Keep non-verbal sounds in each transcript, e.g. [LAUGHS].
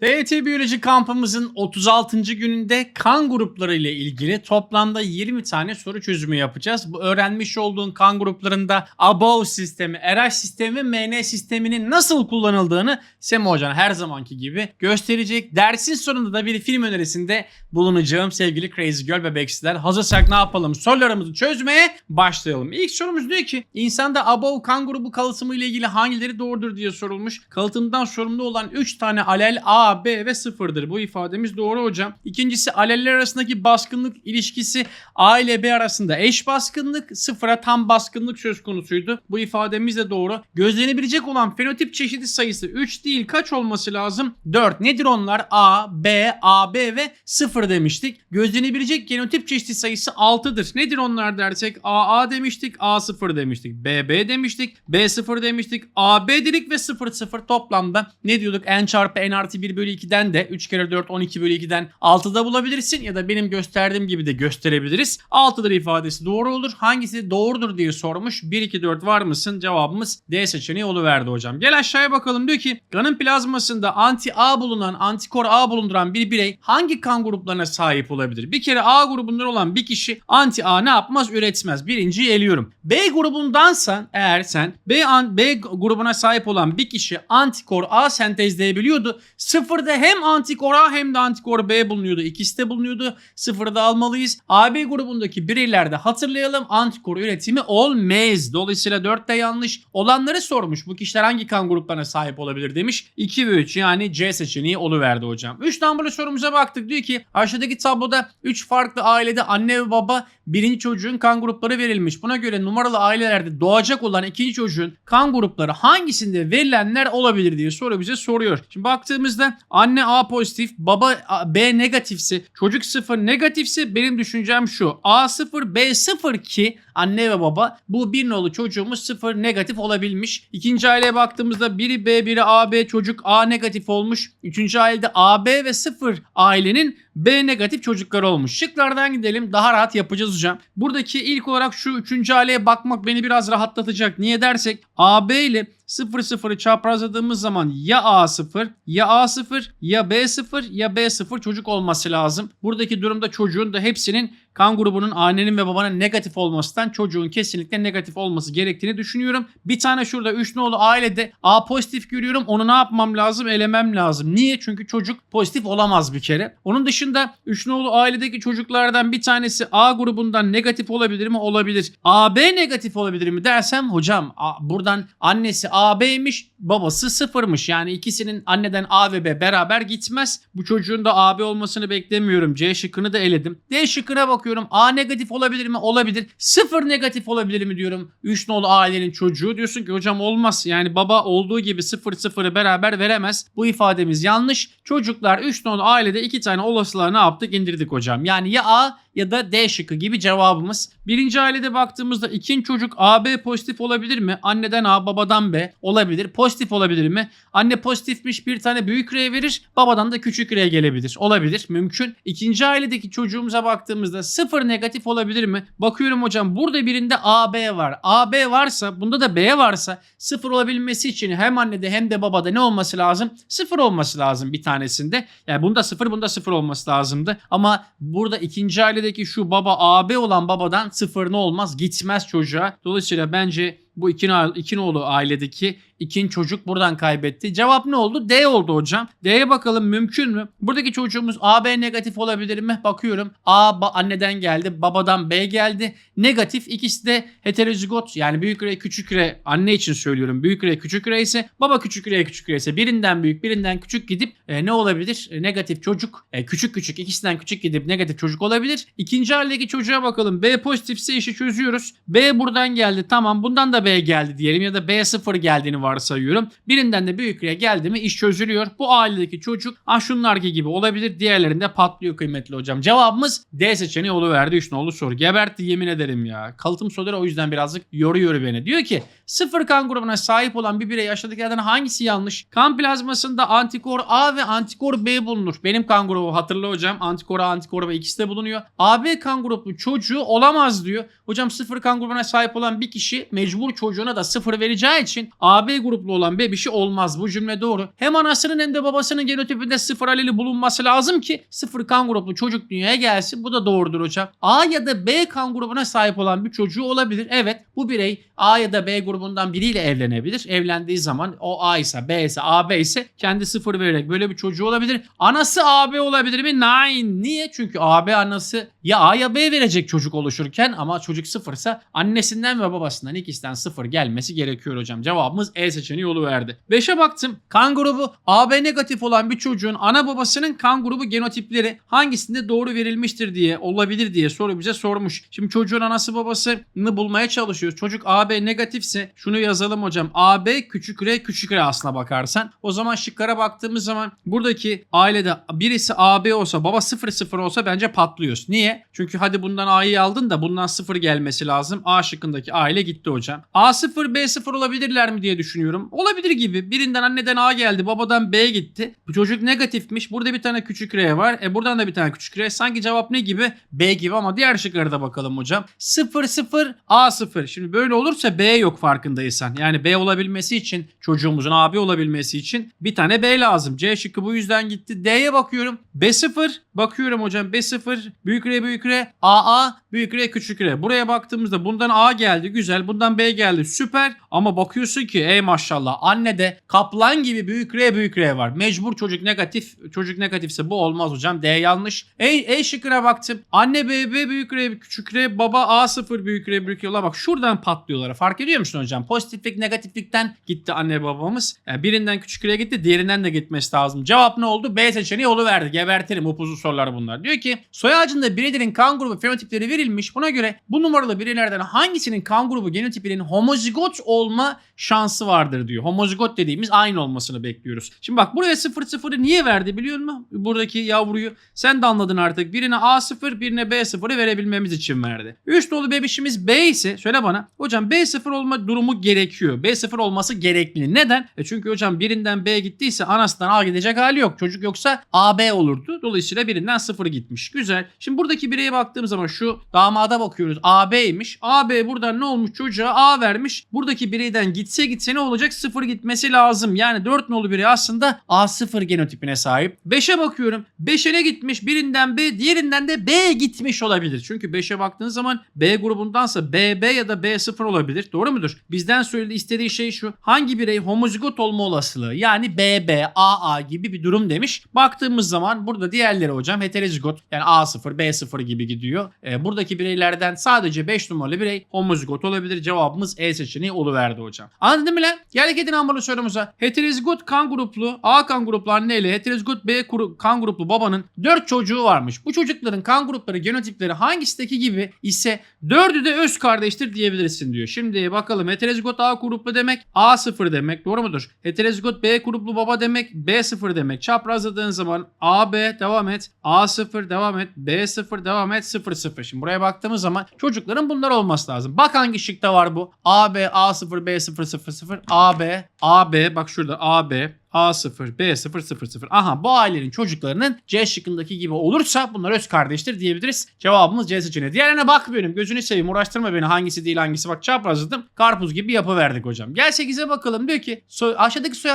TYT Biyoloji kampımızın 36. gününde kan grupları ile ilgili toplamda 20 tane soru çözümü yapacağız. Bu öğrenmiş olduğun kan gruplarında ABO sistemi, RH sistemi ve MN sisteminin nasıl kullanıldığını Sema Hocan her zamanki gibi gösterecek. Dersin sonunda da bir film önerisinde bulunacağım sevgili Crazy Girl bebeksiler. Hazırsak ne yapalım? Sorularımızı çözmeye başlayalım. İlk sorumuz diyor ki insanda ABO kan grubu kalıtımı ile ilgili hangileri doğrudur diye sorulmuş. Kalıtımdan sorumlu olan 3 tane alel A, B ve sıfırdır. Bu ifademiz doğru hocam. İkincisi aleller arasındaki baskınlık ilişkisi A ile B arasında eş baskınlık, sıfıra tam baskınlık söz konusuydu. Bu ifademiz de doğru. Gözlenebilecek olan fenotip çeşidi sayısı 3 değil kaç olması lazım? 4. Nedir onlar? A, B, AB ve 0 demiştik. Gözlenebilecek genotip çeşidi sayısı 6'dır. Nedir onlar dersek? AA demiştik, A0 demiştik. BB demiştik, B0 demiştik. AB dedik ve 0 0 toplamda ne diyorduk? N çarpı N artı 1 bölü 2'den de 3 kere 4 12 bölü 2'den 6'da bulabilirsin ya da benim gösterdiğim gibi de gösterebiliriz. 6'dır ifadesi doğru olur. Hangisi doğrudur diye sormuş. 1 2 4 var mısın? Cevabımız D seçeneği oluverdi hocam. Gel aşağıya bakalım diyor ki kanın plazmasında anti A bulunan antikor A bulunduran bir birey hangi kan gruplarına sahip olabilir? Bir kere A grubundan olan bir kişi anti A ne yapmaz? Üretmez. Birinciyi eliyorum. B grubundansan eğer sen B, an, B grubuna sahip olan bir kişi antikor A sentezleyebiliyordu. Sıfırda hem antikor A hem de antikor B bulunuyordu. İkisi de bulunuyordu. Sıfırda almalıyız. AB grubundaki bireylerde hatırlayalım antikor üretimi olmaz. Dolayısıyla 4 de yanlış. Olanları sormuş. Bu kişiler hangi kan gruplarına sahip olabilir demiş. 2 ve 3 yani C seçeneği oluverdi hocam. 3 numaralı sorumuza baktık. Diyor ki aşağıdaki tabloda 3 farklı ailede anne ve baba birinci çocuğun kan grupları verilmiş. Buna göre numaralı ailelerde doğacak olan ikinci çocuğun kan grupları hangisinde verilenler olabilir diye soru bize soruyor. Şimdi baktığımızda anne A pozitif, baba B negatifse, çocuk 0 negatifse benim düşüncem şu. A 0, B 0 ki anne ve baba bu bir nolu çocuğumuz 0 negatif olabilmiş. İkinci aileye baktığımızda biri B, biri A, B çocuk A negatif olmuş. Üçüncü ailede A, B ve 0 ailenin B negatif çocuklar olmuş. Şıklardan gidelim daha rahat yapacağız hocam. Buradaki ilk olarak şu üçüncü aileye bakmak beni biraz rahatlatacak. Niye dersek AB ile 0 0'ı çaprazladığımız zaman ya A0 ya A0 ya B0 ya B0 çocuk olması lazım. Buradaki durumda çocuğun da hepsinin kan grubunun annenin ve babanın negatif olmasından çocuğun kesinlikle negatif olması gerektiğini düşünüyorum. Bir tane şurada 3 nolu ailede A pozitif görüyorum. Onu ne yapmam lazım? Elemem lazım. Niye? Çünkü çocuk pozitif olamaz bir kere. Onun dışında 3 nolu ailedeki çocuklardan bir tanesi A grubundan negatif olabilir mi? Olabilir. AB negatif olabilir mi dersem hocam buradan annesi AB'ymiş babası sıfırmış. Yani ikisinin anneden A ve B beraber gitmez. Bu çocuğun da AB olmasını beklemiyorum. C şıkkını da eledim. D şıkkına bakıyorum. A negatif olabilir mi? Olabilir. Sıfır negatif olabilir mi diyorum. 3 nolu ailenin çocuğu. Diyorsun ki hocam olmaz. Yani baba olduğu gibi sıfır sıfırı beraber veremez. Bu ifademiz yanlış. Çocuklar 3 nolu ailede iki tane olasılığa ne yaptık? indirdik hocam. Yani ya A ya da D şıkkı gibi cevabımız. Birinci ailede baktığımızda ikinci çocuk AB pozitif olabilir mi? Anneden A babadan B olabilir. Pozitif olabilir mi? Anne pozitifmiş bir tane büyük R verir. Babadan da küçük R gelebilir. Olabilir. Mümkün. İkinci ailedeki çocuğumuza baktığımızda sıfır negatif olabilir mi? Bakıyorum hocam burada birinde AB var. AB varsa bunda da B varsa sıfır olabilmesi için hem annede hem de babada ne olması lazım? Sıfır olması lazım bir tanesinde. Yani bunda sıfır bunda sıfır olması lazımdı. Ama burada ikinci ailedeki şu baba AB olan babadan sıfır ne olmaz? Gitmez çocuğa. Dolayısıyla bence bu iki, iki nolu ailedeki ikinci çocuk buradan kaybetti. Cevap ne oldu? D oldu hocam. D'ye bakalım mümkün mü? Buradaki çocuğumuz AB negatif olabilir mi? Bakıyorum. A anneden geldi. Babadan B geldi. Negatif. İkisi de heterozigot. Yani büyük R küçük R anne için söylüyorum. Büyük R küçük R ise baba küçük R küçük R ise birinden büyük birinden küçük gidip e, ne olabilir? E, negatif çocuk. E, küçük küçük ikisinden küçük gidip negatif çocuk olabilir. İkinci haldeki çocuğa bakalım. B pozitifse işi çözüyoruz. B buradan geldi. Tamam bundan da B geldi diyelim ya da B0 geldiğini varsayıyorum. Birinden de büyük R geldi mi iş çözülüyor. Bu ailedeki çocuk ah şunlarki gibi olabilir. Diğerlerinde patlıyor kıymetli hocam. Cevabımız D seçeneği oluverdi 3 nolu soru. Gebertti yemin ederim ya. Kalıtım soruları o yüzden birazcık yoruyor beni. Diyor ki Sıfır kan grubuna sahip olan bir birey aşağıdakilerden hangisi yanlış? Kan plazmasında antikor A ve antikor B bulunur. Benim kan grubu hatırla hocam. Antikor A, antikor B ikisi de bulunuyor. AB kan gruplu çocuğu olamaz diyor. Hocam sıfır kan grubuna sahip olan bir kişi mecbur çocuğuna da sıfır vereceği için AB gruplu olan bebişi olmaz. Bu cümle doğru. Hem anasının hem de babasının genotipinde sıfır aleli bulunması lazım ki sıfır kan gruplu çocuk dünyaya gelsin. Bu da doğrudur hocam. A ya da B kan grubuna sahip olan bir çocuğu olabilir. Evet bu birey A ya da B grubundan biriyle evlenebilir. Evlendiği zaman o A ise B ise AB ise kendi sıfır vererek böyle bir çocuğu olabilir. Anası AB olabilir mi? Nein. Niye? Çünkü AB anası ya A ya B verecek çocuk oluşurken ama çocuk sıfırsa annesinden ve babasından ikisinden sıfır gelmesi gerekiyor hocam. Cevabımız E seçeneği yolu verdi. 5'e baktım. Kan grubu AB negatif olan bir çocuğun ana babasının kan grubu genotipleri hangisinde doğru verilmiştir diye olabilir diye soru bize sormuş. Şimdi çocuğun anası babasını bulmaya çalışıyoruz. Çocuk AB negatifse şunu yazalım hocam. AB küçük r küçük r aslına bakarsan. O zaman şıklara baktığımız zaman buradaki ailede birisi AB olsa baba 0 0 olsa bence patlıyoruz. Niye? Çünkü hadi bundan A'yı aldın da bundan 0 gelmesi lazım. A şıkkındaki aile gitti hocam. A0 B0 olabilirler mi diye düşünüyorum. Olabilir gibi. Birinden anneden A geldi babadan B gitti. Bu çocuk negatifmiş. Burada bir tane küçük R var. E buradan da bir tane küçük R. Sanki cevap ne gibi? B gibi ama diğer şıklara da bakalım hocam. 0 0 A0. Şimdi böyle olursa B yok farkındaysan. Yani B olabilmesi için çocuğumuzun abi olabilmesi için bir tane B lazım. C şıkkı bu yüzden gitti. D'ye bakıyorum. B0 bakıyorum hocam. B0 büyük R büyük R AA büyük R küçük R. Buraya baktığımızda bundan A geldi güzel. Bundan B geldi süper. Ama bakıyorsun ki ey maşallah annede kaplan gibi büyük R büyük R var. Mecbur çocuk negatif. Çocuk negatifse bu olmaz hocam. D yanlış. E, e şıkkına baktım. Anne B, B büyük R küçük R. Baba A0 büyük R büyük R. Bak şuradan patlıyorlar. Fark ediyor musun hocam? Pozitiflik negatiflikten gitti anne babamız. Yani birinden küçük R'ye gitti. Diğerinden de gitmesi lazım. Cevap ne oldu? B seçeneği verdi. Gebertirim. Upuzun sorular bunlar. Diyor ki soy ağacında bireylerin kan grubu fenotipleri verilmiş. Buna göre bu numaralı bireylerden hangisinin kan grubu genotipinin homozigot olma şansı vardır diyor. Homozigot dediğimiz aynı olmasını bekliyoruz. Şimdi bak buraya 0 0'ı niye verdi biliyor musun? Buradaki yavruyu sen de anladın artık. Birine A0 birine B0'ı verebilmemiz için verdi. Üst dolu bebişimiz B ise söyle bana. Hocam B0 olma durumu gerekiyor. B0 olması gerekli. Neden? E çünkü hocam birinden B gittiyse anasından A gidecek hali yok. Çocuk yoksa AB olurdu. Dolayısıyla birinden 0 gitmiş. Güzel. Şimdi buradaki bireye baktığım zaman şu damada bakıyoruz. AB'ymiş. AB buradan ne olmuş çocuğa A vermiş. Buradaki bireyden gitse gitse ne olacak? 0 gitmesi lazım. Yani 4 nolu birey aslında A0 genotipine sahip. 5'e bakıyorum. 5'e ne gitmiş? Birinden B, diğerinden de B gitmiş olabilir. Çünkü 5'e baktığın zaman B grubundansa BB ya da B0 olabilir. Doğru mudur? Bizden söylediği istediği şey şu. Hangi birey homozigot olma olasılığı? Yani BB, AA gibi bir durum demiş. Baktığımız zaman burada diğerleri hocam heterozigot. Yani A0, B0 gibi gidiyor. Ee, buradaki bireylerden sadece 5 numaralı birey homozigot olabilir. Cevabımız E seçeneği oluverdi hocam. Anladın mı lan? Gel gidin ambalı sorumuza. Heterozigot kan gruplu A kan gruplu anneyle heterozigot B kan gruplu babanın 4 çocuğu varmış. Bu çocukların kan grupları, genotipleri hangisindeki gibi ise 4'ü de öz kardeştir diyebilirsin diyor. Şimdi bakalım heterozigot A gruplu demek A0 demek doğru mudur? Heterozigot B gruplu baba demek B0 demek. Çaprazladığın zaman AB devam et. A0 devam et. B0 devam et. 0 0. Şimdi buraya baktığımız zaman çocukların bunlar olması lazım. Bak hangi şıkta var bu? AB A0 B0 0 0 AB AB bak şurada AB A0, B0, 0, 0. Aha bu ailenin çocuklarının C şıkkındaki gibi olursa bunlar öz kardeştir diyebiliriz. Cevabımız C seçeneği. Diğerine bakmıyorum. Gözünü seveyim uğraştırma beni hangisi değil hangisi. Bak çaprazladım. Karpuz gibi yapı verdik hocam. Gel 8'e bakalım. Diyor ki soy, aşağıdaki soy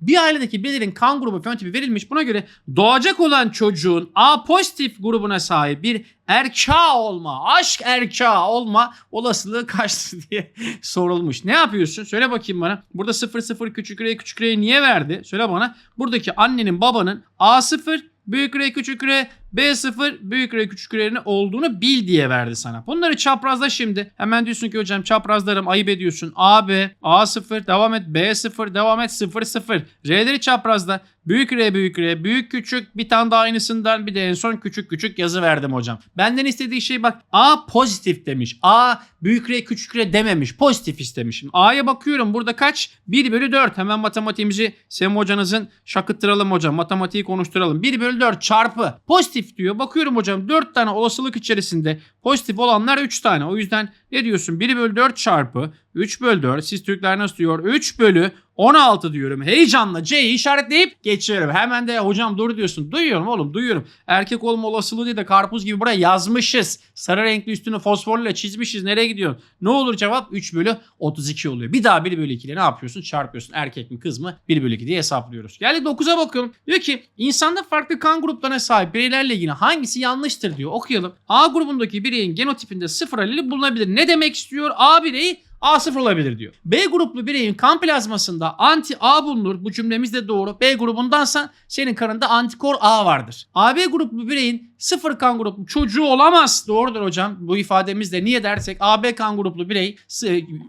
bir ailedeki birinin kan grubu fenotipi verilmiş. Buna göre doğacak olan çocuğun A pozitif grubuna sahip bir erka olma, aşk erka olma olasılığı kaçtır [LAUGHS] diye sorulmuş. Ne yapıyorsun? Söyle bakayım bana. Burada 0 0 küçük r küçük r niye verdi? Söyle bana. Buradaki annenin babanın A0 büyük R küçük R B0 büyük R küçük R'nin olduğunu bil diye verdi sana. Bunları çaprazla şimdi. Hemen diyorsun ki hocam çaprazlarım ayıp ediyorsun. AB, A0 devam et. B0 devam et. 0 0. R'leri çaprazda. Büyük R büyük R büyük küçük bir tane daha aynısından bir de en son küçük küçük yazı verdim hocam. Benden istediği şey bak A pozitif demiş. A büyük R küçük R dememiş. Pozitif istemişim. A'ya bakıyorum burada kaç? 1 bölü 4. Hemen matematiğimizi Sem hocanızın şakıttıralım hocam. Matematiği konuşturalım. 1 bölü 4 çarpı pozitif diyor. Bakıyorum hocam 4 tane olasılık içerisinde pozitif olanlar 3 tane. O yüzden Ne diyorsun? 1 bölü 4 çarpı 3 bölü 4. Siz Türkler nasıl diyor? 3 bölü 16 diyorum. Heyecanla C'yi işaretleyip geçiyorum. Hemen de hocam dur diyorsun. Duyuyorum oğlum duyuyorum. Erkek olma olasılığı diye de karpuz gibi buraya yazmışız. Sarı renkli üstünü fosforla çizmişiz. Nereye gidiyorsun? Ne olur cevap 3 bölü 32 oluyor. Bir daha 1 bölü 2 ile ne yapıyorsun? Çarpıyorsun. Erkek mi kız mı? 1 bölü 2 diye hesaplıyoruz. Geldik 9'a bakıyorum. Diyor ki insanda farklı kan gruplarına sahip bireylerle ilgili hangisi yanlıştır diyor. Okuyalım. A grubundaki bireyin genotipinde sıfır aleli bulunabilir. Ne demek istiyor? A bireyi A0 olabilir diyor. B gruplu bireyin kan plazmasında anti A bulunur. Bu cümlemiz de doğru. B grubundansa senin kanında antikor A vardır. AB gruplu bireyin sıfır kan gruplu çocuğu olamaz. Doğrudur hocam. Bu ifademizde niye dersek AB kan gruplu birey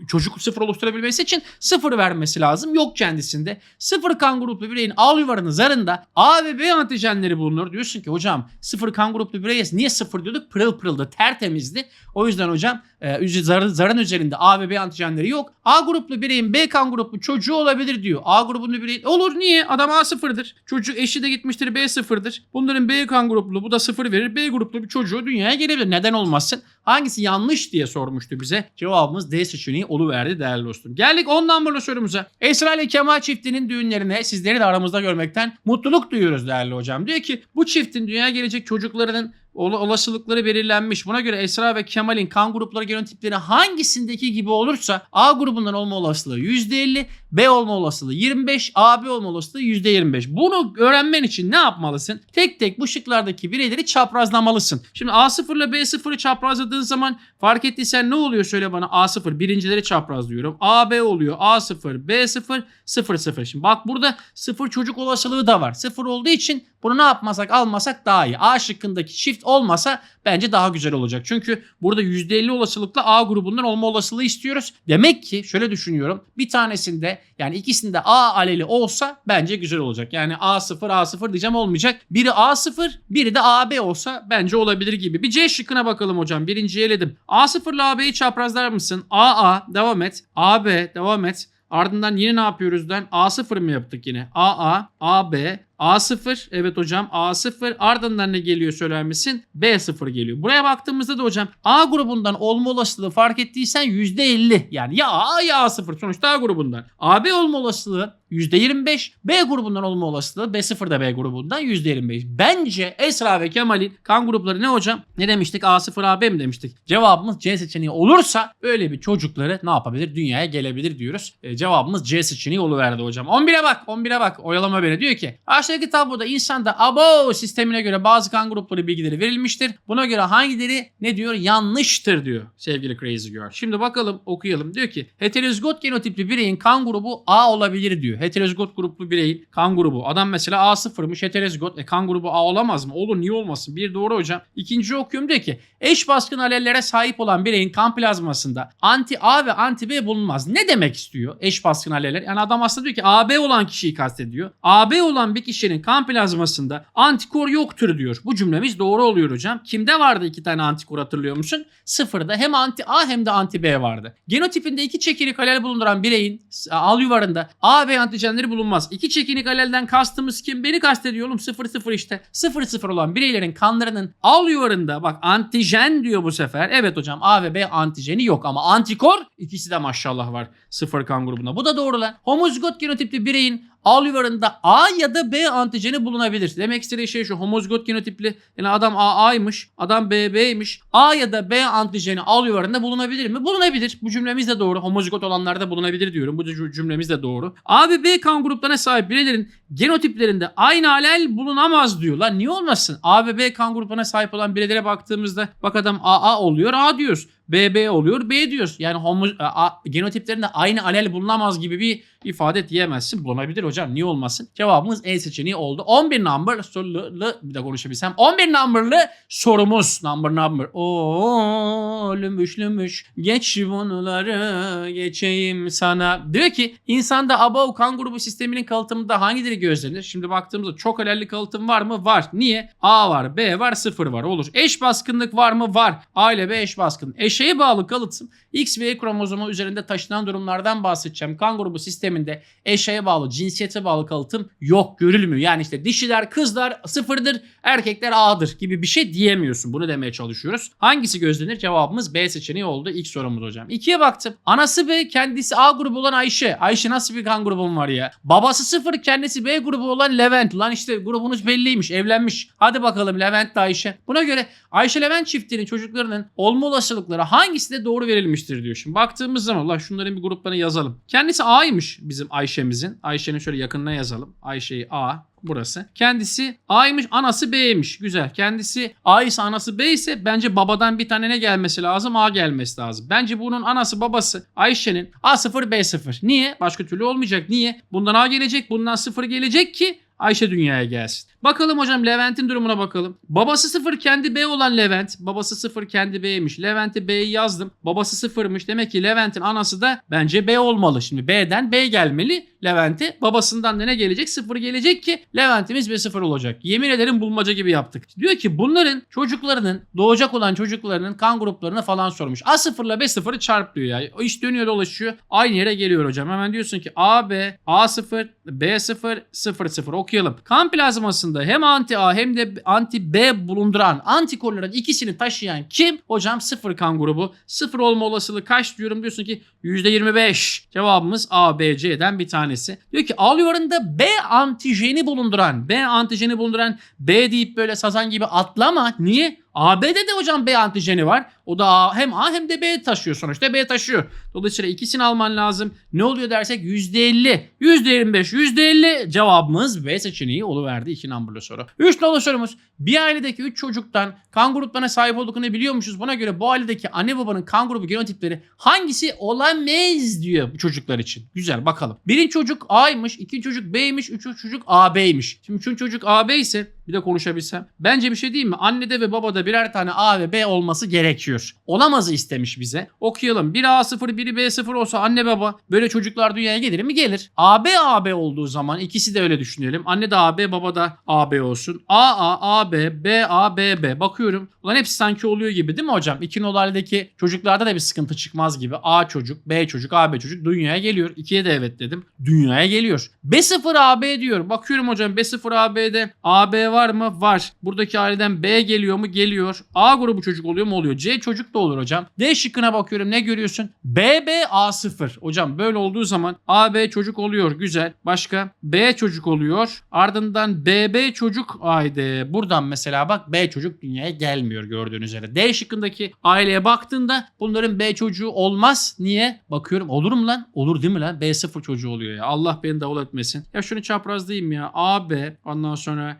çocuk sıfır oluşturabilmesi için sıfır vermesi lazım. Yok kendisinde. Sıfır kan gruplu bireyin al yuvarının zarında A ve B antijenleri bulunur. Diyorsun ki hocam sıfır kan gruplu bireyiz. Niye sıfır diyorduk? Pırıl pırıldı, tertemizdi. O yüzden hocam e, zarın üzerinde A ve B antijenleri yok. A gruplu bireyin B kan gruplu çocuğu olabilir diyor. A grubunda bireyin olur niye? Adam A sıfırdır. Çocuk eşi de gitmiştir B sıfırdır. Bunların B kan gruplu bu da sıfır verir. B gruplu bir çocuğu dünyaya gelebilir. Neden olmasın? Hangisi yanlış diye sormuştu bize. Cevabımız D seçeneği oluverdi değerli dostum. Geldik 10 numaralı sorumuza. Esra ile Kemal çiftinin düğünlerine sizleri de aramızda görmekten mutluluk duyuyoruz değerli hocam. Diyor ki bu çiftin dünyaya gelecek çocuklarının olasılıkları belirlenmiş. Buna göre Esra ve Kemal'in kan grupları genotipleri hangisindeki gibi olursa A grubundan olma olasılığı %50, B olma olasılığı 25, AB olma olasılığı %25. Bunu öğrenmen için ne yapmalısın? Tek tek bu şıklardaki bireyleri çaprazlamalısın. Şimdi A0 ile B0'ı çaprazladığın zaman fark ettiysen ne oluyor söyle bana A0 birincileri çaprazlıyorum. AB oluyor A0, B0, 0 0. Şimdi bak burada 0 çocuk olasılığı da var. 0 olduğu için bunu ne yapmasak almasak daha iyi. A şıkkındaki çift olmasa bence daha güzel olacak. Çünkü burada %50 olasılıkla A grubundan olma olasılığı istiyoruz. Demek ki şöyle düşünüyorum. Bir tanesinde yani ikisinde A aleli olsa bence güzel olacak. Yani A0 A0 diyeceğim olmayacak. Biri A0 biri de AB olsa bence olabilir gibi. Bir C şıkkına bakalım hocam. Birinciyi eledim. A0 ile AB'yi çaprazlar mısın? AA devam et. AB devam et. Ardından yine ne yapıyoruz den? A0 mı yaptık yine? AA, AB, A0 evet hocam A0 ardından ne geliyor söyler misin? B0 geliyor. Buraya baktığımızda da hocam A grubundan olma olasılığı fark ettiysen %50. Yani ya A ya A0 sonuçta A grubundan. AB olma olasılığı %25. B grubundan olma olasılığı B0 da B grubundan %25. Bence Esra ve Kemal'in kan grupları ne hocam? Ne demiştik? A0 AB mi demiştik? Cevabımız C seçeneği olursa böyle bir çocukları ne yapabilir? Dünyaya gelebilir diyoruz. E, cevabımız C seçeneği oluverdi hocam. 11'e bak 11'e bak oyalama beni diyor ki aşağıdaki tabloda insanda abo sistemine göre bazı kan grupları bilgileri verilmiştir. Buna göre hangileri ne diyor? Yanlıştır diyor sevgili Crazy Girl. Şimdi bakalım okuyalım. Diyor ki heterozigot genotipli bireyin kan grubu A olabilir diyor. Heterozigot gruplu bireyin kan grubu. Adam mesela A0'mış heterozigot. E kan grubu A olamaz mı? Olur niye olmasın? Bir doğru hocam. İkinci okuyorum diyor ki eş baskın alellere sahip olan bireyin kan plazmasında anti A ve anti B bulunmaz. Ne demek istiyor eş baskın aleller? Yani adam aslında diyor ki AB olan kişiyi kastediyor. AB olan bir kişinin kan plazmasında antikor yoktur diyor. Bu cümlemiz doğru oluyor hocam. Kimde vardı iki tane antikor hatırlıyor musun? Sıfırda hem anti A hem de anti B vardı. Genotipinde iki çekinik alel bulunduran bireyin al yuvarında A ve antijenleri bulunmaz. İki çekinik alelden kastımız kim? Beni kastediyor oğlum 0-0 işte. 0-0 olan bireylerin kanlarının al yuvarında bak antijen diyor bu sefer. Evet hocam A ve B antijeni yok ama antikor ikisi de maşallah var sıfır kan grubunda. Bu da doğru lan. Homozigot genotipli bireyin al yuvarında A ya da B antijeni bulunabilir. Demek istediği şey şu homozigot genotipli yani adam AA'ymış adam BB'ymiş. A ya da B antijeni al yuvarında bulunabilir mi? Bulunabilir. Bu cümlemiz de doğru. Homozigot olanlarda bulunabilir diyorum. Bu cü- cümlemiz de doğru. A ve B kan gruplarına sahip bireylerin genotiplerinde aynı alel bulunamaz diyorlar. Niye olmasın? A ve B kan gruplarına sahip olan bireylere baktığımızda bak adam AA oluyor A diyoruz. BB oluyor B diyoruz. Yani homo, a, genotiplerinde aynı alel bulunamaz gibi bir ifade diyemezsin. Bulunabilir hocam. Niye olmasın? Cevabımız E seçeneği oldu. 11 number sorulu bir de konuşabilsem. 11 numberlı sorumuz. Number number. Oo lümüş lümüş. Geç bunları geçeyim sana. Diyor ki insanda above kan grubu sisteminin kalıtımında hangileri gözlenir? Şimdi baktığımızda çok alelli kalıtım var mı? Var. Niye? A var, B var, 0 var. Olur. Eş baskınlık var mı? Var. A ile B eş baskın. Eş eşeğe bağlı kalıtım X ve Y kromozomu üzerinde taşınan durumlardan bahsedeceğim. Kan grubu sisteminde eşeğe bağlı, cinsiyete bağlı kalıtım yok, görülmüyor. Yani işte dişiler, kızlar sıfırdır, erkekler A'dır gibi bir şey diyemiyorsun. Bunu demeye çalışıyoruz. Hangisi gözlenir? Cevabımız B seçeneği oldu ilk sorumuz hocam. İkiye baktım. Anası B, kendisi A grubu olan Ayşe. Ayşe nasıl bir kan grubum var ya? Babası sıfır, kendisi B grubu olan Levent. Lan işte grubunuz belliymiş, evlenmiş. Hadi bakalım Levent de Ayşe. Buna göre Ayşe Levent çiftinin çocuklarının olma olasılıkları hangisi de doğru verilmiştir diyor. Şimdi baktığımız zaman Allah şunların bir gruplarını yazalım. Kendisi A'ymış bizim Ayşe'mizin. Ayşe'nin şöyle yakınına yazalım. Ayşe'yi A burası. Kendisi A'ymış, anası B'ymiş. Güzel. Kendisi A ise anası B ise bence babadan bir tane ne gelmesi lazım? A gelmesi lazım. Bence bunun anası babası Ayşe'nin A0 B0. Niye? Başka türlü olmayacak. Niye? Bundan A gelecek, bundan 0 gelecek ki Ayşe dünyaya gelsin. Bakalım hocam Levent'in durumuna bakalım. Babası sıfır kendi B olan Levent. Babası sıfır kendi B'ymiş. Levent'e B'yi yazdım. Babası sıfırmış. Demek ki Levent'in anası da bence B olmalı. Şimdi B'den B gelmeli. Levent'e babasından da ne gelecek? Sıfır gelecek ki Levent'imiz B sıfır olacak. Yemin ederim bulmaca gibi yaptık. Diyor ki bunların çocuklarının doğacak olan çocuklarının kan gruplarını falan sormuş. A sıfırla B sıfırı çarp diyor ya. O iş dönüyor dolaşıyor. Aynı yere geliyor hocam. Hemen diyorsun ki A B A sıfır B sıfır sıfır sıfır okuyalım. Kan plazmasında hem anti A hem de anti B bulunduran antikorların ikisini taşıyan kim? Hocam sıfır kan grubu. Sıfır olma olasılığı kaç diyorum diyorsun ki %25. Cevabımız A, B, C'den bir tanesi. Diyor ki alüvarında B antijeni bulunduran, B antijeni bulunduran B deyip böyle sazan gibi atlama. Niye? AB'de de hocam B antijeni var. O da hem A hem de B taşıyor sonuçta. B taşıyor. Dolayısıyla ikisini alman lazım. Ne oluyor dersek %50, %25, %50 cevabımız B seçeneği oluverdi 2 numaralı soru. 3 numaralı sorumuz. Bir ailedeki 3 çocuktan kan gruplarına sahip olduklarını biliyormuşuz. Buna göre bu ailedeki anne babanın kan grubu genotipleri hangisi olamaz diyor çocuklar için. Güzel bakalım. Birinci çocuk A'ymış, ikinci çocuk B'ymiş, üçüncü çocuk AB'ymiş. Şimdi üçüncü çocuk AB ise bir de konuşabilsem. Bence bir şey değil mi? Annede ve babada birer tane A ve B olması gerekiyor. Olamazı istemiş bize. Okuyalım. Biri A0, biri B0 olsa anne baba böyle çocuklar dünyaya gelir mi? Gelir. AB AB olduğu zaman ikisi de öyle düşünelim. Anne de AB, baba da AB olsun. AA, AB, BA, BB. Bakıyorum. Ulan hepsi sanki oluyor gibi değil mi hocam? İki nolardaki çocuklarda da bir sıkıntı çıkmaz gibi. A çocuk, B çocuk, AB çocuk dünyaya geliyor. İkiye de evet dedim. Dünyaya geliyor. B0 AB diyor. Bakıyorum hocam B0 AB'de AB var mı? Var. Buradaki aileden B geliyor mu? Geliyor. A grubu çocuk oluyor mu? Oluyor. C çocuk da olur hocam. D şıkkına bakıyorum. Ne görüyorsun? BB A0. Hocam böyle olduğu zaman AB çocuk oluyor. Güzel. Başka? B çocuk oluyor. Ardından BB çocuk. Haydi. Buradan mesela bak B çocuk dünyaya gelmiyor gördüğünüz üzere. D şıkkındaki aileye baktığında bunların B çocuğu olmaz. Niye? Bakıyorum olur mu lan? Olur değil mi lan? B0 çocuğu oluyor ya. Allah beni davul etmesin. Ya şunu çaprazlayayım ya. AB ondan sonra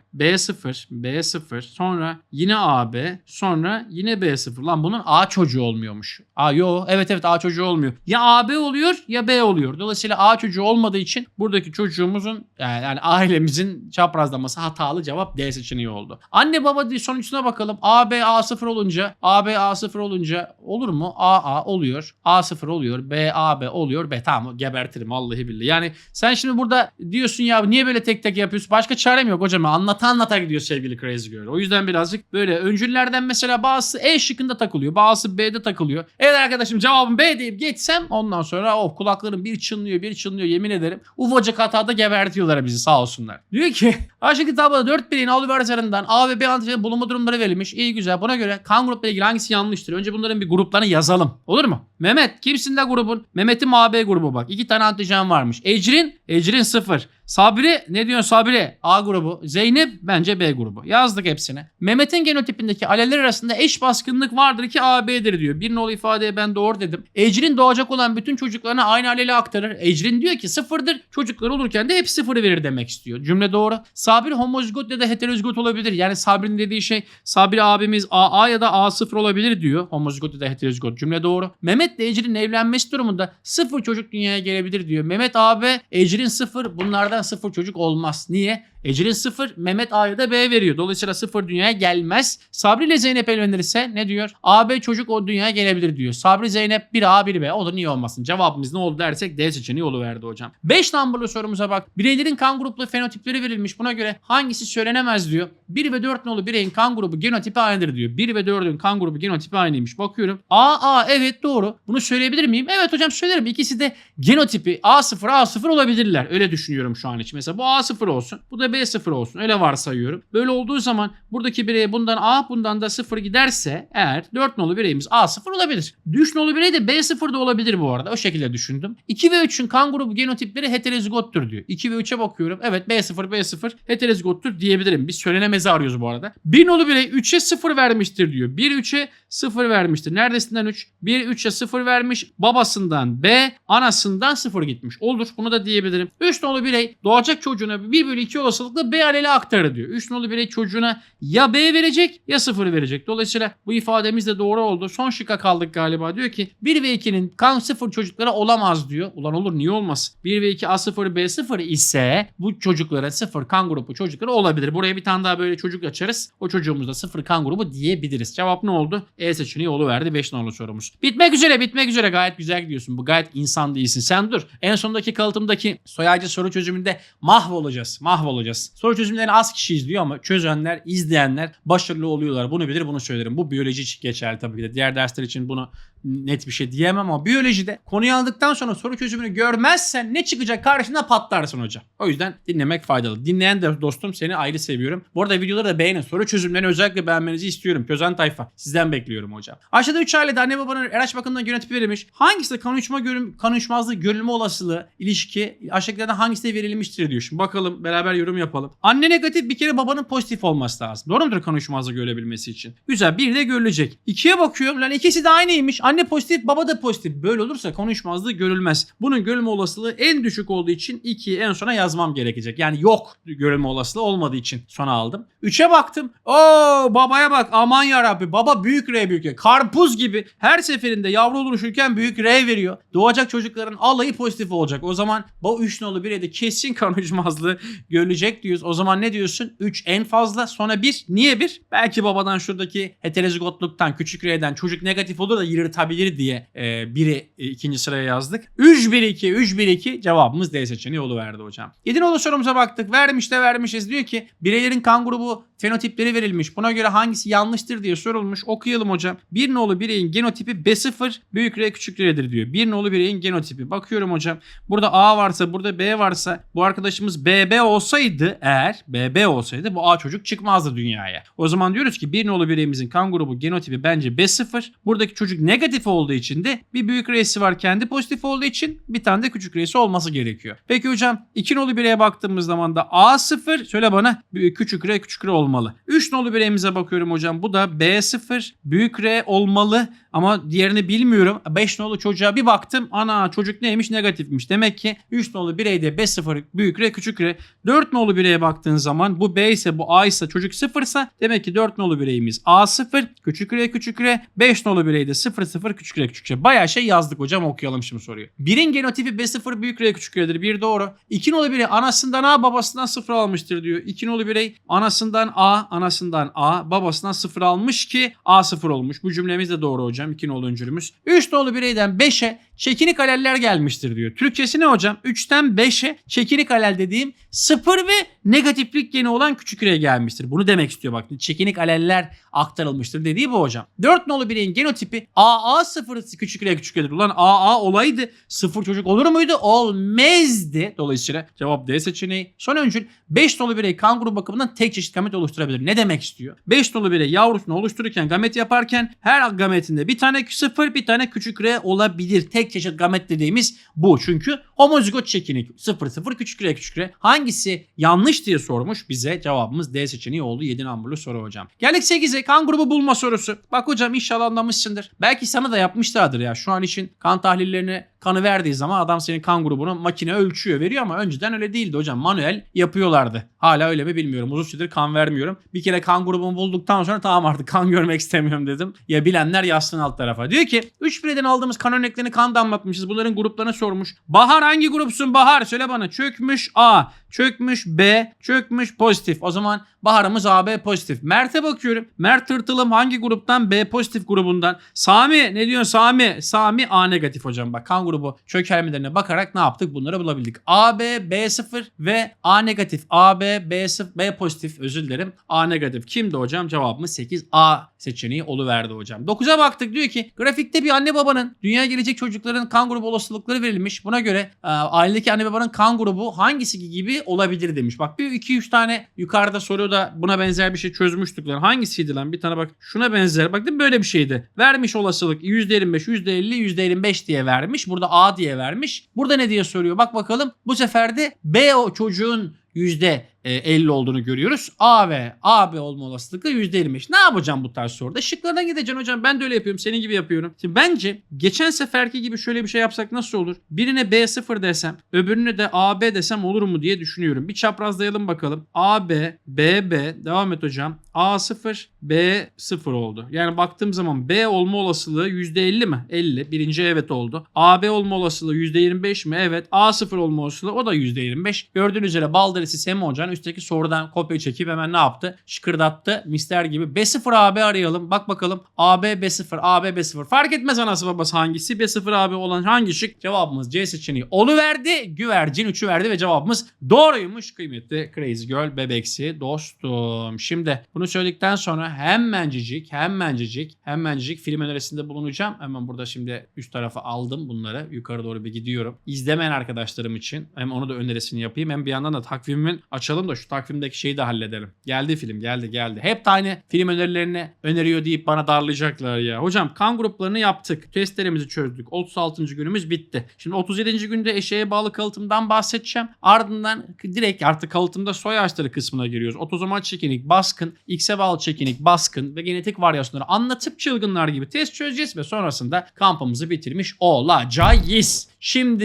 B0, B0 sonra yine AB sonra yine B0. Lan bunun A çocuğu olmuyormuş. A yo evet evet A çocuğu olmuyor. Ya AB oluyor ya B oluyor. Dolayısıyla A çocuğu olmadığı için buradaki çocuğumuzun yani, yani ailemizin çaprazlaması hatalı cevap D seçeneği oldu. Anne baba diye sonuçuna bakalım. AB A0 olunca AB A0 olunca olur mu? AA oluyor. A0 oluyor. B AB oluyor. B tamam gebertirim vallahi billahi. Yani sen şimdi burada diyorsun ya niye böyle tek tek yapıyorsun? Başka çarem yok hocam. Anlata anlata gidiyor sevgili Crazy Girl. O yüzden birazcık böyle öncüllerden mesela bazısı E şıkkında takılıyor. Bazısı B'de takılıyor. Evet arkadaşım cevabım B deyip geçsem ondan sonra oh kulaklarım bir çınlıyor bir çınlıyor yemin ederim. Ufacık hatada gebertiyorlar bizi sağ olsunlar. Diyor ki aşağıdaki tabloda 4 bireyin alıverzarından A ve B antijenin bulunma durumları verilmiş. İyi güzel. Buna göre kan grupla ilgili hangisi yanlıştır? Önce bunların bir gruplarını yazalım. Olur mu? Mehmet kimsin de grubun? Mehmet'in AB grubu bak. İki tane antijen varmış. Ecrin, Ecrin 0. Sabri ne diyorsun Sabri? A grubu. Zeynep bence B grubu. Yazdık hepsini. Mehmet'in genotipindeki aleller arasında eş baskınlık vardır ki AB'dir diyor. Bir nolu ifadeye ben doğru dedim. Ecrin doğacak olan bütün çocuklarına aynı aleli aktarır. Ecrin diyor ki sıfırdır. Çocuklar olurken de hep sıfırı verir demek istiyor. Cümle doğru. Sabri homozigot ya da heterozigot olabilir. Yani Sabri'nin dediği şey Sabri abimiz AA ya da A0 olabilir diyor. Homozigot ya da heterozigot. Cümle doğru. Mehmet de Ecrin'in evlenmesi durumunda sıfır çocuk dünyaya gelebilir diyor. Mehmet AB, Ecrin sıfır. Bunlardan sıfır çocuk olmaz. Niye? Ecelin 0 Mehmet A'ya da B veriyor. Dolayısıyla 0 dünyaya gelmez. Sabri ile Zeynep evlenirse ne diyor? AB çocuk o dünyaya gelebilir diyor. Sabri Zeynep 1 A 1 B. O da niye olmasın? Cevabımız ne oldu dersek D seçeneği verdi hocam. 5 numaralı sorumuza bak. Bireylerin kan gruplu fenotipleri verilmiş. Buna göre hangisi söylenemez diyor. 1 ve 4 nolu bireyin kan grubu genotipi aynıdır diyor. 1 ve 4'ün kan grubu genotipi aynıymış. Bakıyorum. A A evet doğru. Bunu söyleyebilir miyim? Evet hocam söylerim. İkisi de genotipi A0 A0 olabilirler. Öyle düşünüyorum şu an için. Mesela bu A0 olsun. Bu da B0 olsun. Öyle varsayıyorum. Böyle olduğu zaman buradaki bireye bundan A bundan da 0 giderse eğer 4 nolu bireyimiz A0 olabilir. 3 nolu birey de B0 da olabilir bu arada. O şekilde düşündüm. 2 ve 3'ün kan grubu genotipleri heterozigottur diyor. 2 ve 3'e bakıyorum. Evet B0 B0 heterozigottur diyebilirim. Biz söylenemezi arıyoruz bu arada. 1 nolu birey 3'e 0 vermiştir diyor. 1 3'e 0 vermiştir. Neresinden 3? 1 3'e 0 vermiş. Babasından B, anasından 0 gitmiş. Olur. Bunu da diyebilirim. 3 nolu birey doğacak çocuğuna 1 bölü 2 olasılıkla B aleli aktarır diyor. 3 nolu birey çocuğuna ya B verecek ya 0 verecek. Dolayısıyla bu ifademiz de doğru oldu. Son şıkka kaldık galiba. Diyor ki 1 ve 2'nin kan 0 çocuklara olamaz diyor. Ulan olur niye olmaz? 1 ve 2 A0 B0 ise bu çocuklara 0 kan grubu çocukları olabilir. Buraya bir tane daha böyle çocuk açarız. O çocuğumuzda 0 kan grubu diyebiliriz. Cevap ne oldu? E seçeneği yolu verdi 5 nolu sorumuz. Bitmek üzere bitmek üzere gayet güzel gidiyorsun. Bu gayet insan değilsin. Sen dur. En sondaki kalıtımdaki soyacı soru çözümünde mahvolacağız. Mahvolacağız. Soru çözümlerini az kişi izliyor ama çözenler, izleyenler başarılı oluyorlar. Bunu bilir bunu söylerim. Bu biyoloji için geçerli tabii ki de. Diğer dersler için bunu net bir şey diyemem ama biyolojide konuyu aldıktan sonra soru çözümünü görmezsen ne çıkacak karşına patlarsın hocam. O yüzden dinlemek faydalı. Dinleyen de dostum seni ayrı seviyorum. Bu arada videoları da beğenin. Soru çözümlerini özellikle beğenmenizi istiyorum. Çözen tayfa. Sizden bekliyorum hocam. Aşağıda 3 ailede anne babanın RH bakımından yönetipi verilmiş. Hangisi kan uyuşma görüm, kan görülme olasılığı ilişki aşağıdakilerden hangisi verilmiştir diyor. Şimdi bakalım beraber yorum yapalım. Anne negatif bir kere babanın pozitif olması lazım. Doğru mudur kan görülebilmesi için? Güzel bir de görülecek. İkiye bakıyorum lan ikisi de aynıymış. Anne pozitif baba da pozitif. Böyle olursa kan uyuşmazlığı görülmez. Bunun görülme olasılığı en düşük olduğu için 2'yi en sona yazmam gerekecek. Yani yok görülme olasılığı olmadığı için sona aldım. 3'e baktım. Oo babaya bak aman yarabbi baba büyük R büyük. Karpuz gibi her seferinde yavru oluşurken büyük R veriyor. Doğacak çocukların alayı pozitif olacak. O zaman bu 3 nolu bireyde kesin [LAUGHS] kan uyuşmazlığı görülecek diyoruz. O zaman ne diyorsun? 3 en fazla sonra 1. Niye 1? Belki babadan şuradaki heterozigotluktan küçük R'den çocuk negatif olur da yırtabilir diye e, biri e, ikinci sıraya yazdık. 3 1 2 3 1 2 cevabımız D seçeneği yolu verdi hocam. 7 nolu sorumuza baktık. Vermiş de vermişiz. Diyor ki bireylerin kan grubu fenotipleri verilmiş. Buna göre hangisi yanlıştır diye sorulmuş. Okuyalım hocam. Bir nolu bireyin genotipi B0 büyük R küçük R'dir diyor. Bir nolu bireyin genotipi. Bakıyorum hocam. Burada A varsa burada B varsa bu arkadaşımız BB olsaydı eğer BB olsaydı bu A çocuk çıkmazdı dünyaya. O zaman diyoruz ki bir nolu bireyimizin kan grubu genotipi bence B0. Buradaki çocuk negatif olduğu için de bir büyük R'si var kendi pozitif olduğu için bir tane de küçük R'si olması gerekiyor. Peki hocam 2 nolu bireye baktığımız zaman da A0 söyle bana küçük R küçük R olmalı. 3 nolu bireyimize bakıyorum hocam. Bu da B0 büyük R olmalı ama diğerini bilmiyorum. 5 nolu çocuğa bir baktım. Ana çocuk neymiş negatifmiş. Demek ki 3 nolu bireyde B0 büyük R küçük R. 4 nolu bireye baktığın zaman bu B ise bu A ise çocuk 0 ise demek ki 4 nolu bireyimiz A0 küçük R küçük R. 5 nolu bireyde 0 0 küçük R küçük. Bayağı şey yazdık hocam okuyalım şimdi soruyu. 1'in genotipi B0 büyük R küçük R'dir. Bir doğru. 2 nolu birey anasından A babasından 0 almıştır diyor. 2 nolu birey anasından A anasından A babasından 0 almış ki A0 olmuş. Bu cümlemiz de doğru hocam. 2 nolu öncülümüz. 3 nolu bireyden 5'e çekinik aleller gelmiştir diyor. Türkçesi ne hocam? 3'ten 5'e çekinik alel dediğim 0 ve negatiflik geni olan küçük R gelmiştir. Bunu demek istiyor bak. Çekinik aleller aktarılmıştır dediği bu hocam. 4 nolu bireyin genotipi AA 0 küçük R küçük R'dir. Ulan AA olaydı 0 çocuk olur muydu? Olmazdı. Dolayısıyla cevap D seçeneği. Son öncül 5 nolu birey kan grubu bakımından tek çeşit gamet oluşturabilir. Ne demek istiyor? 5 nolu birey yavrusunu oluştururken gamet yaparken her gametinde bir tane 0 bir tane küçük R olabilir. Tek çeşit gamet dediğimiz bu. Çünkü homozigot çekinik 0 0 küçük R küçük R. Hangisi yanlış diye sormuş bize. Cevabımız D seçeneği oldu. 7 numaralı soru hocam. Geldik 8'e kan grubu bulma sorusu. Bak hocam inşallah anlamışsındır. Belki sana da yapmışlardır ya. Şu an için kan tahlillerini kanı verdiği zaman adam senin kan grubunu makine ölçüyor veriyor ama önceden öyle değildi hocam. Manuel yapıyorlardı. Hala öyle mi bilmiyorum. Uzun süredir kan vermiyorum. Bir kere kan grubumu bulduktan sonra tamam artık kan [LAUGHS] görmek istemiyorum dedim. Ya bilenler yazsın alt tarafa. Diyor ki 3 birden aldığımız kan örneklerini kan damlatmışız. Bunların gruplarını sormuş. Bahar hangi grupsun Bahar? Söyle bana. Çökmüş A. Çökmüş B. Çökmüş pozitif. O zaman Bahar'ımız AB pozitif. Mert'e bakıyorum. Mert Tırtılım hangi gruptan? B pozitif grubundan. Sami ne diyorsun Sami? Sami A negatif hocam. Bak kan grubu çökelmelerine bakarak ne yaptık? Bunları bulabildik. AB B0 ve A negatif. AB B0 B pozitif özür dilerim. A negatif. Kimdi hocam? Cevabımız 8 A seçeneği oluverdi hocam. 9'a baktık diyor ki grafikte bir anne babanın dünyaya gelecek çocukların kan grubu olasılıkları verilmiş. Buna göre e, ailedeki anne babanın kan grubu hangisi gibi olabilir demiş. Bak bir 2-3 tane yukarıda soruda buna benzer bir şey çözmüştük lan. Hangisiydi lan? Bir tane bak şuna benzer. Bak değil mi? böyle bir şeydi. Vermiş olasılık %25, %50, %55 diye vermiş. Burada A diye vermiş. Burada ne diye soruyor? Bak bakalım. Bu sefer de B o çocuğun yüzde 50 olduğunu görüyoruz. A ve AB olma olasılıkla %25. Ne yapacağım bu tarz soruda? Şıklarına gideceksin hocam. Ben de öyle yapıyorum. Senin gibi yapıyorum. Şimdi bence geçen seferki gibi şöyle bir şey yapsak nasıl olur? Birine B0 desem, öbürüne de AB desem olur mu diye düşünüyorum. Bir çaprazlayalım bakalım. AB, BB, devam et hocam. A0, B0 oldu. Yani baktığım zaman B olma olasılığı %50 mi? 50. Birinci evet oldu. AB olma olasılığı %25 mi? Evet. A0 olma olasılığı o da %25. Gördüğünüz üzere Balderisi Semi Hoca'nın üstteki sorudan kopya çekip hemen ne yaptı? Şıkırdattı. Mister gibi. B0 AB arayalım. Bak bakalım. AB B0, AB B0. Fark etmez anası babası hangisi. B0 AB olan hangi şık? Cevabımız C seçeneği. Oluverdi. Güvercin 3'ü verdi ve cevabımız doğruymuş. Kıymetli Crazy Girl bebeksi dostum. Şimdi bunu söyledikten sonra hemencecik, hemencecik, hemencecik film önerisinde bulunacağım. Hemen burada şimdi üst tarafa aldım bunları. Yukarı doğru bir gidiyorum. İzlemeyen arkadaşlarım için hem onu da önerisini yapayım hem bir yandan da takvimimin açalım da şu takvimdeki şeyi de halledelim. Geldi film geldi geldi. Hep de aynı film önerilerini öneriyor deyip bana darlayacaklar ya. Hocam kan gruplarını yaptık. Testlerimizi çözdük. 36. günümüz bitti. Şimdi 37. günde eşeğe bağlı kalıtımdan bahsedeceğim. Ardından direkt artık kalıtımda soy ağaçları kısmına giriyoruz. Otozomal çekinik, baskın, X'e bağlı çekinik, baskın ve genetik varyasyonları anlatıp çılgınlar gibi test çözeceğiz ve sonrasında kampımızı bitirmiş olacağız. Şimdi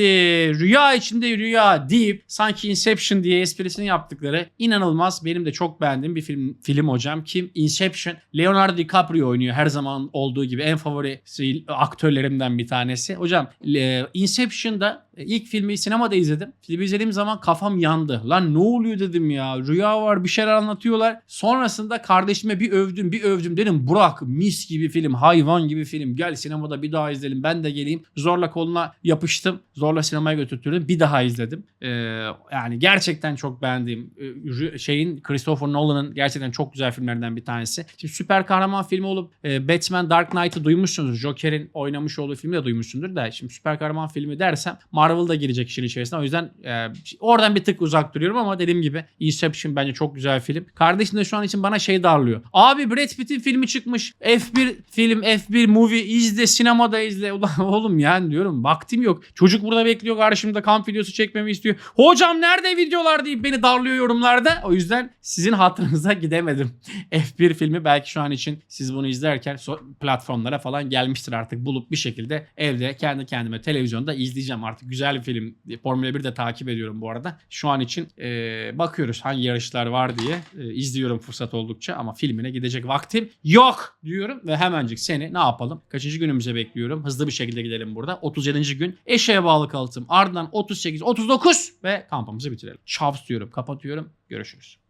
rüya içinde rüya deyip sanki Inception diye esprisini yaptıkları inanılmaz benim de çok beğendiğim bir film film hocam. Kim? Inception. Leonardo DiCaprio oynuyor her zaman olduğu gibi en favori aktörlerimden bir tanesi. Hocam Inception'da ilk filmi sinemada izledim. Filmi izlediğim zaman kafam yandı. Lan ne oluyor dedim ya. Rüya var bir şeyler anlatıyorlar. Sonrasında kardeşime bir övdüm bir övdüm. Dedim Burak mis gibi film hayvan gibi film. Gel sinemada bir daha izleyelim ben de geleyim. Zorla koluna yapıştım. Zorla sinemaya götürttürdüm. Bir daha izledim. Ee, yani gerçekten çok beğendiğim e, şeyin Christopher Nolan'ın gerçekten çok güzel filmlerinden bir tanesi. Şimdi süper kahraman filmi olup e, Batman Dark Knight'ı duymuşsunuz. Joker'in oynamış olduğu filmi de duymuşsundur da şimdi süper kahraman filmi dersem Marvel da girecek işin içerisine. O yüzden e, oradan bir tık uzak duruyorum ama dediğim gibi Inception bence çok güzel film. Kardeşim de şu an için bana şey darlıyor. Abi Brad Pitt'in filmi çıkmış. F1 film, F1 movie izle, sinemada izle. [LAUGHS] Ulan oğlum yani diyorum vaktim yok. Çocuk burada bekliyor karşımda kamp videosu çekmemi istiyor. Hocam nerede videolar deyip beni darlıyor yorumlarda. O yüzden sizin hatırınıza gidemedim. [LAUGHS] F1 filmi belki şu an için siz bunu izlerken platformlara falan gelmiştir artık bulup bir şekilde evde kendi kendime televizyonda izleyeceğim artık. Güzel bir film. Formula 1 de takip ediyorum bu arada. Şu an için e, bakıyoruz hangi yarışlar var diye e, izliyorum fırsat oldukça ama filmine gidecek vaktim yok diyorum ve hemencik seni ne yapalım? Kaçıncı günümüze bekliyorum? Hızlı bir şekilde gidelim burada. 37. gün eşeğe bağlı kalıtım. Ardından 38, 39 ve kampımızı bitirelim. Çavs diyorum. Kapatıyorum. Görüşürüz.